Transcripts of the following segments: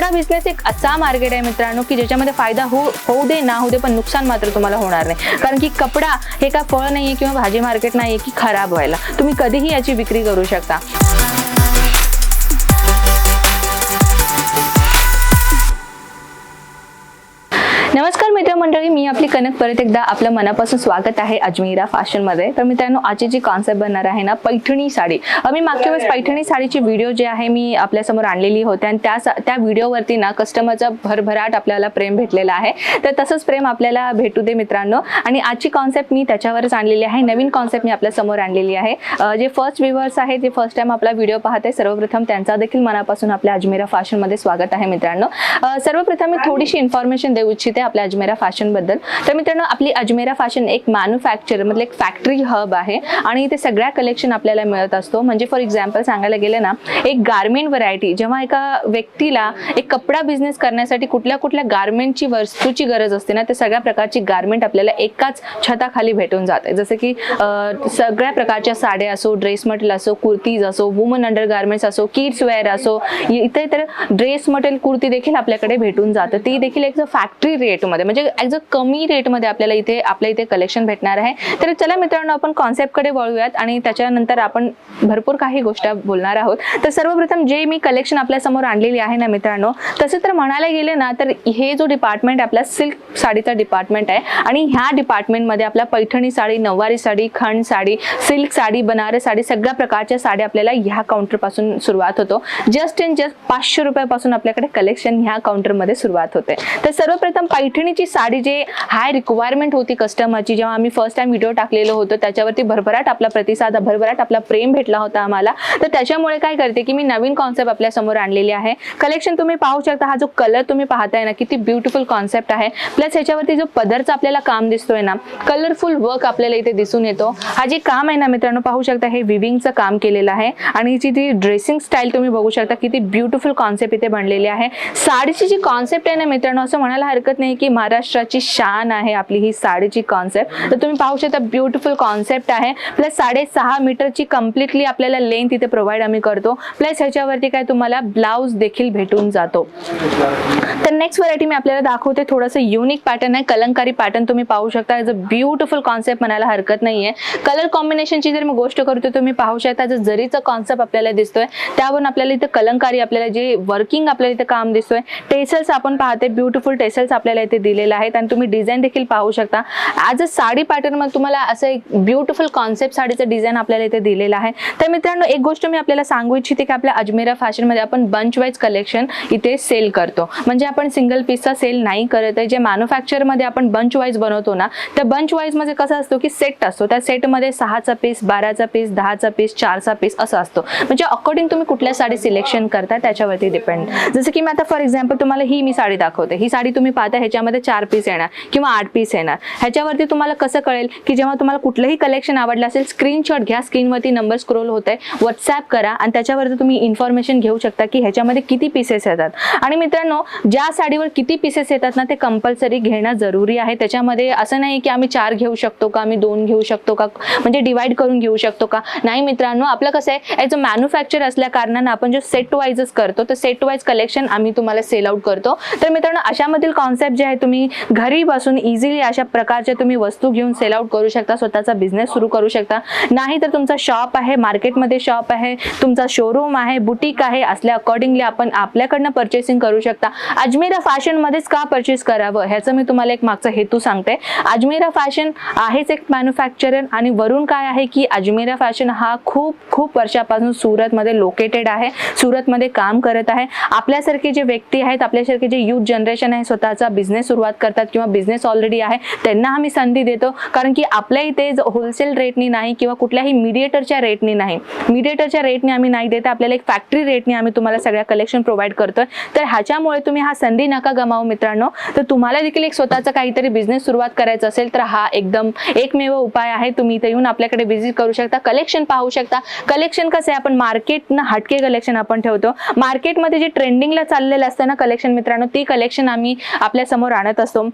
कपडा बिझनेस एक असा मार्केट आहे मित्रांनो की ज्याच्यामध्ये फायदा हो होऊ दे ना होऊ दे पण नुकसान मात्र तुम्हाला होणार नाही. कारण की कपडा हे काय फळ नाहीये किंवा भाजी मार्केट नाहीये की खराब व्हायला. तुम्ही कधीही याची विक्री करू शकता. नमस्कार मित्रमंडळी मी आपली कनक परत एकदा आपलं मनापासून स्वागत आहे अजमेरा फॅशनमध्ये. तर मित्रांनो आजची जी कॉन्सेप्ट बनणार आहे ना पैठणी साडी. मी मागच्या वेळेस पैठणी साडीची व्हिडिओ जे आहे मी आपल्यासमोर आणलेली होती आणि त्या त्या व्हिडिओवरती ना कस्टमरचा भरभराट आपल्याला प्रेम भेटलेला आहे. तर तसंच प्रेम आपल्याला भेटू दे मित्रांनो. आणि आजची कॉन्सेप्ट मी त्याच्यावरच आणलेली आहे. नवीन कॉन्सेप्ट मी आपल्यासमोर आणलेली आहे. जे फर्स्ट व्ह्युअर्स आहेत जे फर्स्ट टाइम आपला व्हिडिओ पाहत आहे सर्वप्रथम त्यांचा देखील मनापासून आपल्या अजमेरा फॅशनमध्ये स्वागत आहे मित्रांनो. सर्वप्रथम मी थोडीशी इन्फॉर्मेशन देऊ इच्छिते आपल्या अजमेरा फॅशनबद्दल तर मित्रांनो आपली अजमेरा फॅशन एक मॅन्युफॅक्चर म्हणजे एक फॅक्टरी हब आहे आणि इथे सगळ्या कलेक्शन आपल्याला मिळत असतो. म्हणजे फॉर एक्झाम्पल सांगायला गेलं ना एक गारमेंट व्हरायटी जेव्हा एका व्यक्तीला एक कपडा बिझनेस करण्यासाठी कुठल्या कुठल्या गारमेंटची वस्तूची गरज असते ना ते सगळ्या प्रकारची गारमेंट आपल्याला एकाच छताखाली भेटून जाते. जसं की सगळ्या प्रकारच्या साड्या असो ड्रेस मटेरियल असो कुर्तीज असो वुमन अंडर गार्मेंट्स असो किड्स वेअर असो इथे तर ड्रेस मटेरियल कुर्ती देखील आपल्याकडे भेटून जातं. ती देखील एक फॅक्टरी रेटमध्ये म्हणजे ॲज अ कमी रेटमध्ये आपल्याला इथे आपल्या इथे कलेक्शन भेटणार आहे. तर चला मित्रांनो आपण कॉन्सेप्टकडे वळूयात आणि त्याच्यानंतर आपण भरपूर काही गोष्ट बोलणार आहोत. तर सर्वप्रथम जे मी कलेक्शन आपल्यासमोर आणलेली आहे ना मित्रांनो तसं तर म्हणायला गेले ना तर हे जो डिपार्टमेंट आपला सिल्क साडीचा डिपार्टमेंट आहे. आणि ह्या डिपार्टमेंटमध्ये आपल्या पैठणी साडी नऊवारी साडी खंड साडी सिल्क साडी बनारस साडी सगळ्या प्रकारच्या साड्या आपल्याला ह्या काउंटरपासून सुरुवात होतो. जस्ट इन जस्ट पाचशे रुपयापासून आपल्याकडे कलेक्शन ह्या काउंटरमध्ये सुरुवात होते. तर सर्वप्रथम पैठणीची साडी जे हाय रिक्वायरमेंट होती कस्टमरची जेव्हा आम्ही फर्स्ट टाइम व्हिडिओ टाकलेलो होतो त्याच्यावरती भरभराट आपला प्रतिसाद भरभराट आपला प्रेम भेटला होता आम्हाला. तर त्याच्यामुळे काय करते की मी नवीन कॉन्सेप्ट आपल्यासमोर आणलेली आहे. कलेक्शन तुम्ही पाहू शकता हा जो कलर तुम्ही पाहताय ना किती ब्युटिफुल कॉन्सेप्ट आहे. प्लस ह्याच्यावरती जो पदरचा आपल्याला काम दिसतोय ना कलरफुल वर्क आपल्याला इथे दिसून येतो. हा जे काम आहे ना मित्रांनो पाहू शकता हे विविंगचं काम केलेलं आहे. आणि हिची ती ड्रेसिंग स्टाईल तुम्ही बघू शकता किती ब्युटिफुल कॉन्सेप्ट इथे बनलेली आहे. साडीची जी कॉन्सेप्ट आहे ना मित्रांनो असं म्हणायला हरकत नाही की महाराष्ट्राची शान आहे आपली ही साडीची कॉन्सेप्ट तर तुम्ही पाहू शकता ब्युटिफुल कॉन्सेप्ट आहे. प्लस साडेसहा मीटरची कम्प्लिटली आपल्याला लेंथ इथे प्रोव्हाइड आम्ही करतो. प्लस ह्याच्यावरती काय तुम्हाला ब्लाऊज देखील भेटून जातो. तर नेक्स्ट व्हरायटी मी आपल्याला दाखवते. थोडंसं युनिक पॅटर्न आहे. कलंकारी पॅटर्न तुम्ही पाहू शकता. एज अ ब्युटिफुल कॉन्सेप्ट म्हणायला हरकत नाहीये. कलर कॉम्बिनेशनची जर मी गोष्ट करतो तुम्ही पाहू शकता जो जरीचा कॉन्सेप्ट आपल्याला दिसतोय त्यावरून आपल्याला इथे कलंकारी आपल्याला जे वर्किंग आपल्याला इथे काम दिसतोय टेसल्स आपण पाहते ब्युटिफुल टेसल्स आपल्याला इथे दिलेले आहे. आणि तुम्ही डिझाईन देखील पाहू शकता. ॲज अ साडी पॅटर्नमध्ये तुम्हाला असं एक ब्युटिफुल कॉन्सेप्ट साडीचं डिझाईन आपल्याला इथे दिलेलं आहे. तर मित्रांनो एक गोष्ट मी आपल्याला सांगू इच्छिते की आपल्या अजमेरा फॅशनमध्ये आपण बंच वाईज कलेक्शन इथे सेल करतो. म्हणजे आपण सिंगल पीसचा सेल नाही करत आहे. जे मॅन्युफॅक्चरमध्ये आपण बंच वाईज बनवतो ना तर बंच वाईजमध्ये कसं असतो की सेट असतो. त्या सेटमध्ये सहाचा पीस बाराचा पीस दहाचा पीस चारचा पीस असं असतो. म्हणजे अकॉर्डिंग तुम्ही कुठल्या साडी सिलेक्शन करता त्याच्यावरती डिपेंड जसं की मी आता फॉर एक्झाम्पल तुम्हाला ही मी साडी दाखवते. ही साडी तुम्ही पाहता ह्याच्यामध्ये चार पीस येणार किंवा आठ पीस येणार. ह्याच्यावरती तुम्हाला कसं कळेल की जेव्हा तुम्हाला कुठलंही कलेक्शन आवडलं असेल स्क्रीनशॉट घ्या स्क्रीनवरती नंबर स्क्रोल होत आहे व्हॉट्सॲप करा आणि त्याच्यावरती तुम्ही इन्फॉर्मेशन घेऊ शकता की ह्याच्यामध्ये किती पीसेस येतात. आणि मित्रांनो ज्या साडीवर किती पीसेस येतात ना ते कंपल्सरी घेणं जरुरी आहे. त्याच्यामध्ये असं नाही की आम्ही चार घेऊ शकतो का आम्ही दोन घेऊ शकतो का म्हणजे डिवाइड करून घेऊ शकतो का? नाही मित्रांनो आपलं कसं आहे ॲज अ मॅन्युफॅक्चर असल्या कारणानं आपण जो सेट वाईजच करतो तर सेट वाईज कलेक्शन आम्ही तुम्हाला सेल आउट करतो. तर मित्रांनो अशामधील कॉन्सेप्ट जे आहे तुम्ही घरी बसून इझिली अशा प्रकारच्या तुम्ही वस्तू घेऊन सेल आउट करू शकता स्वतःचा बिझनेस सुरू करू शकता. नाही तर तुमचा शॉप आहे मार्केटमध्ये शॉप आहे तुमचा शोरूम आहे बुटीक आहे असल्या अकॉर्डिंगली आपण आपल्याकडनं परचेसिंग करू शकता. अजमेरा फॅशनमध्येच का परचेस करावं? ह्याचं मी तुम्हाला एक मागचा हेतू सांगते. अजमेरा फॅशन आहेच एक मॅन्युफॅक्चरर आणि वरून काय आहे की अजमेरा फॅशन हा खूप खूप वर्षापासून सुरतमध्ये लोकेटेड आहे सुरतमध्ये काम करत आहे. आपल्यासारखे जे व्यक्ती आहेत आपल्यासारखे जे युथ जनरेशन आहे स्वतःचा बिझनेस सुरुवात करतात किंवा बिझनेस ऑलरेडी आहे त्यांना आम्ही संधी देतो. कारण की आपल्या इथे होलसेल रेटनी नाही किंवा कुठल्याही मीडिएटरच्या रेटनी नाही मीडिएटरच्या रेटने आम्ही नाही देत आपल्याला एक फॅक्टरी रेटने आम्ही तुम्हाला सगळ्या कलेक्शन प्रोव्हाइड करतोय. तर ह्याच्यामुळे तुम्ही हा संधी नका गमावू मित्रांनो. तर तुम्हाला देखील एक स्वतःचा काहीतरी बिझनेस सुरुवात करायचा असेल तर हा एकदम एकमेव उपाय आहे. तुम्ही इथे येऊन आपल्याकडे व्हिजिट करू शकता कलेक्शन पाहू शकता. कलेक्शन कसं आहे? आपण मार्केटनं हटके कलेक्शन आपण ठेवतो. मार्केटमध्ये जे ट्रेंडिंगला चाललेलं असतं ना कलेक्शन मित्रांनो ती कलेक्शन आम्ही आपल्या समोर आणत असतो.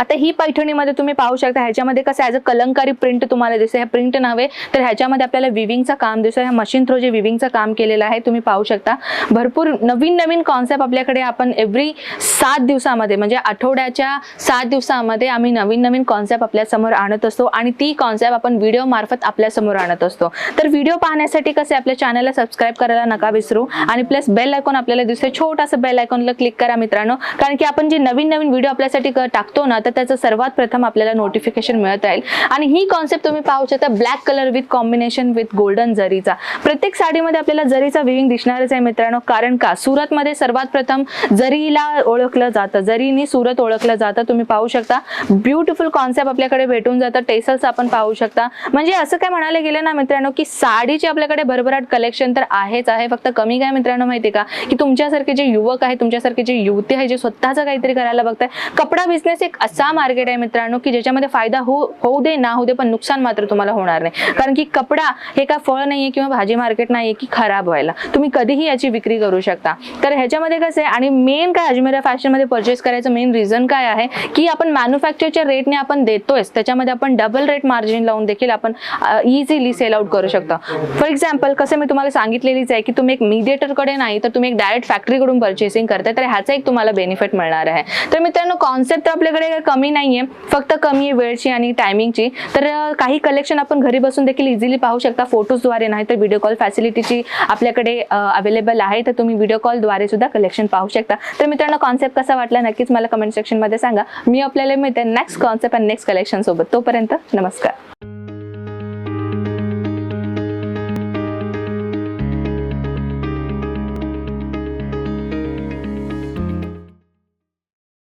आता ही पैठणीमध्ये तुम्ही पाहू शकता ह्याच्यामध्ये कसं ॲज अ कलंकारी प्रिंट तुम्हाला दिसतं हे प्रिंट नव्हे तर ह्याच्यामध्ये आपल्याला विविंगचं काम दिसतं ह्या मशीन थ्रू जे विविंगचं काम केलेलं आहे तुम्ही पाहू शकता. भरपूर नवीन नवीन कॉन्सेप्ट आपल्याकडे आपण एव्हरी सात दिवसामध्ये म्हणजे आठवड्याच्या सात दिवसामध्ये आम्ही नवीन नवीन कॉन्सेप्ट आपल्यासमोर आणत असतो आणि ती कॉन्सेप्ट आपण व्हिडिओ मार्फत आपल्यासमोर आणत असतो. तर व्हिडिओ पाहण्यासाठी कसे आपल्या चॅनलला सबस्क्राईब करायला नका विसरू. आणि प्लस बेल आयकॉन आपल्याला दिसते छोटासा बेल आयकॉनला क्लिक करा मित्रांनो. कारण की आपण जे नवीन नवीन नवीन व्हिडिओ आपल्यासाठी टाकतो ना तर त्याचं सर्वात प्रथम आपल्याला नोटिफिकेशन मिळत राहील. आणि ही कॉन्सेप्ट तुम्ही पाहू शकता black colour with combination with golden जरीचा. प्रत्येक साडीमध्ये आपल्याला जरीचा विविंग दिसणारच आहे मित्रांनो कारण का? सुरतमध्ये सर्वात प्रथम जरीला ओळखलं जातं. जरीने सुरत ओळखलं जातं तुम्ही पाहू शकता. ब्युटिफुल कॉन्सेप्ट आपल्याकडे भेटून जातं. टेसल्स आपण पाहू शकता. म्हणजे असं काय म्हणायला गेलं ना मित्रांनो की साडीचे आपल्याकडे भरभराट कलेक्शन तर आहेच आहे. फक्त कमी काय मित्रांनो माहिती का? की तुमच्यासारखे जे युवक आहे तुमच्यासारखे जे युवती आहे जे स्वतःचं काहीतरी करायला बघताय. कपडा बिझनेस एक असा मार्केट आहे मित्रांनो की ज्याच्यामध्ये फायदा हो होऊ दे ना होऊ दे पण नुकसान मात्र तुम्हाला होणार नाही. कारण की कपडा हे काय फळ नाहीये किंवा भाजी मार्केट नाहीये की खराब व्हायला. तुम्ही कधीही याची विक्री करू शकता. तर ह्याच्यामध्ये कसं आहे आणि मेन काय अजमेरा फॅशनमध्ये परचेस करायचं मेन रिझन काय आहे की आपण मॅन्युफॅक्चरच्या रेटने आपण देतोय त्याच्यामध्ये आपण डबल रेट मार्जिन लावून देखील आपण इझिली सेल आउट करू शकता. फॉर एक्झाम्पल कसं मी तुम्हाला सांगितलेलीच आहे की तुम्ही एक mediator-कडे नाही तर तुम्ही एक डायरेक्ट फॅक्टरीकडून परचेसिंग करताय तर ह्याचा एक तुम्हाला बेनिफिट मिळणार आहे. तर मित्रांनो कॉन्सेप्ट आपल्याकडे काही कमी नाहीये. फक्त कमी आहे वेळची आणि टायमिंगची तर काही कलेक्शन आपण घरी बसून देखील इझिली पाहू शकता. फोटोजद्वारे नाही तर व्हिडिओ कॉल फॅसिलिटीची आपल्याकडे अवेलेबल आहे. तर तुम्ही व्हिडिओ कॉलद्वारे सुद्धा कलेक्शन पाहू शकता. तर मित्रांनो कॉन्सेप्ट कसा वाटला नक्कीच मला कमेंट सेक्शनमध्ये सांगा. मी आपल्याला मिळते नेक्स्ट कॉन्सेप्ट आणि नेक्स्ट कलेक्शन सोबत. तोपर्यंत नमस्कार.